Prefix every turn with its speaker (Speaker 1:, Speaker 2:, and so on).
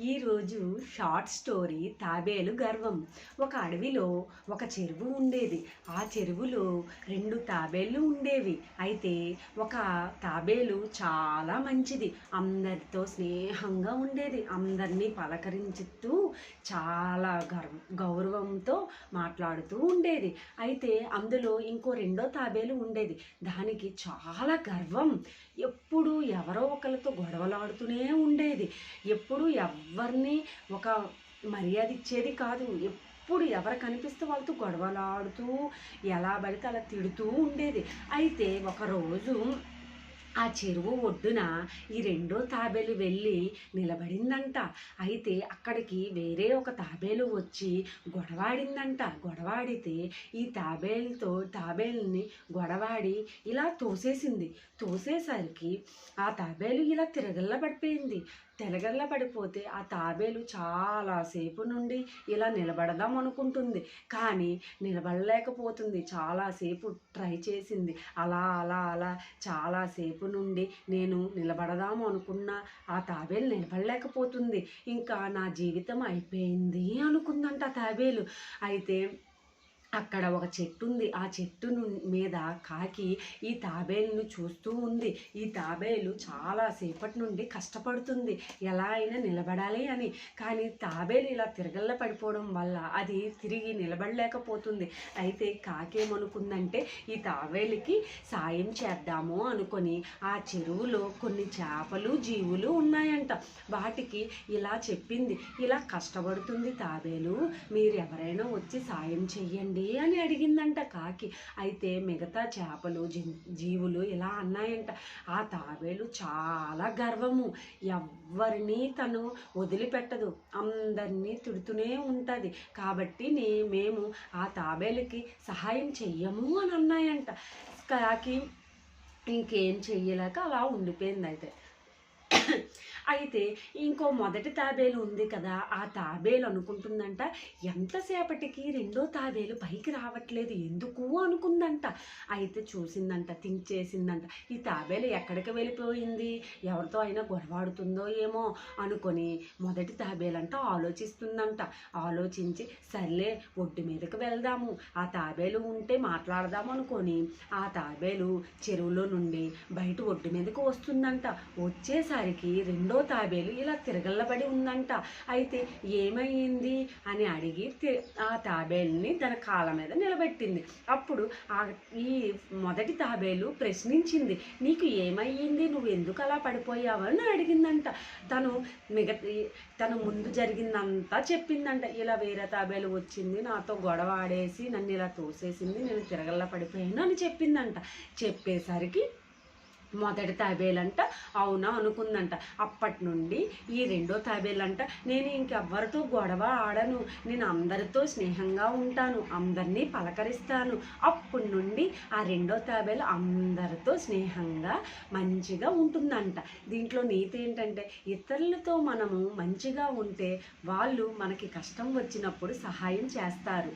Speaker 1: ఈరోజు short story తాబేలు గర్వం. ఒక అడవిలో ఒక చెరువు ఉండేది. ఆ చెరువులో రెండు తాబేళ్ళు ఉండేవి. అయితే ఒక తాబేలు చాలా మంచిది. అందరితో స్నేహంగా ఉండేది. అందరినీ పలకరించుతూ చాలా గర్వ గౌరవంతో మాట్లాడుతూ ఉండేది. అయితే అందులో ఇంకో రెండో తాబేలు ఉండేది. దానికి చాలా గర్వం. ఎప్పుడు ఎవరో ఒకరితో గొడవలాడుతూనే ఉండేది. ఎప్పుడు ఎవరిని ఒక మర్యాద ఇచ్చేది కాదు. ఎప్పుడు ఎవరు కనిపిస్తే వాళ్ళతో గొడవలాడుతూ ఎలా పడితే అలా తిడుతూ ఉండేది. అయితే ఒకరోజు ఆ చెరువు ఒడ్డున ఈ రెండో తాబేలు వెళ్ళి నిలబడిందంట. అయితే అక్కడికి వేరే ఒక తాబేలు వచ్చి గొడవాడిందంట. గొడవాడితే ఈ తాబేలుతో తాబేలుని గొడవాడి ఇలా తోసేసింది. తోసేసరికి ఆ తాబేలు ఇలా తిరగల్ల పడిపోయింది తెలగల్ల పడిపోతే ఆ తాబేలు చాలాసేపు నుండి ఇలా నిలబడదాం అనుకుంటుంది. కానీ నిలబడలేకపోతుంది. చాలాసేపు ట్రై చేసింది. అలా అలా అలా చాలాసేపు నుండి నేను నిలబడదాం అనుకున్న ఆ తాబేలు నిలబడలేకపోతుంది. ఇంకా నా జీవితం అయిపోయింది అనుకుందంట ఆ తాబేలు. అయితే అక్కడ ఒక చెట్టు ఉంది ఆ చెట్టు మీద కాకి ఈ తాబేలును చూస్తూ ఉంది. ఈ తాబేలు చాలా సేపటి నుండి కష్టపడుతుంది. ఎలా అయినా నిలబడాలి అని. కానీ తాబేలు ఇలా తిరగల్ల పడిపోవడం వల్ల అది తిరిగి నిలబడలేకపోతుంది. అయితే కాకేమనుకుందంటే ఈ తాబేలుకి సాయం చేద్దాము అనుకొని ఆ చెరువులో కొన్ని చేపలు జీవులు ఉన్నాయంట. వాటికి ఇలా చెప్పింది. ఇలా కష్టపడుతుంది తాబేలు. మీరు ఎవరైనా వచ్చి సాయం చెయ్యండి. అని అడిగిందంట కాకి. అయితే మిగతా చేపలు జీ- జీవులు ఇలా అన్నాయంట. ఆ తాబేలు చాలా గర్వము. ఎవ్వరిని తను వదిలిపెట్టదు. అందరినీ తిడుతూనే ఉంటుంది. కాబట్టి నే మేము ఆ తాబేలుకి సహాయం చెయ్యము అని అన్నాయంట. కాకి ఇంకేం చెయ్యలేక అలా ఉండిపోయింది అయితే అయితే ఇంకో మొదటి తాబేలు ఉంది కదా ఆ తాబేలు అనుకుంటుందంట ఎంతసేపటికి రెండో తాబేలు పైకి రావట్లేదు ఎందుకు అనుకుందంట. అయితే చూసిందంట థింక్ చేసిందంట ఈ తాబేలు ఎక్కడికి వెళ్ళిపోయింది ఎవరితో అయినా గొడవాడుతుందో ఏమో అనుకొని మొదటి తాబేలంట ఆలోచిస్తుందంట. ఆలోచించి సర్లే ఒడ్డు మీదకి వెళ్దాము ఆ తాబేలు ఉంటే మాట్లాడదాము అనుకొని ఆ తాబేలు చెరువులో నుండి బయట ఒడ్డు మీదకి వస్తుందంట. వచ్చేసరికి రెండో తాబేలు ఇలా తిరగల్లబడి ఉందంట. అయితే ఏమైంది? అని అడిగి తి- ఆ తాబేలుని తన కాళ్ళ మీద నిలబెట్టింది. అప్పుడు ఆ ఈ మొదటి తాబేలు ప్రశ్నించింది నీకు ఏమయ్యింది? నువ్వు ఎందుకు అలా పడిపోయావు? అని అడిగిందంట. తను మిగతా తను ముందు జరిగిందంతా చెప్పిందంట. ఇలా వేరే తాబేలు వచ్చింది నాతో గొడవ ఆడేసి నన్ను ఇలా తోసేసింది నేను తిరగల్లా పడిపోయాను అని చెప్పిందంట. చెప్పేసరికి మొదటి తాబేలంట అవునా అనుకుందంట. అప్పటి నుండి ఈ రెండో తాబేలంట నేను ఇంకెవ్వరితో గొడవ ఆడను. నేను అందరితో స్నేహంగా ఉంటాను అందరినీ పలకరిస్తాను. అప్పటి నుండి ఆ రెండో తాబేలు అందరితో స్నేహంగా మంచిగా ఉంటుందంట. దీంట్లో నీతి ఏంటంటే ఇతరులతో మనము మంచిగా ఉంటే వాళ్ళు మనకి కష్టం వచ్చినప్పుడు సహాయం చేస్తారు.